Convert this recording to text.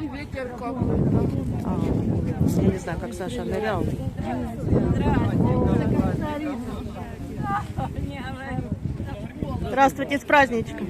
И ветер какой. А, я не знаю, как Саша нырял. Здравствуйте, с праздничком.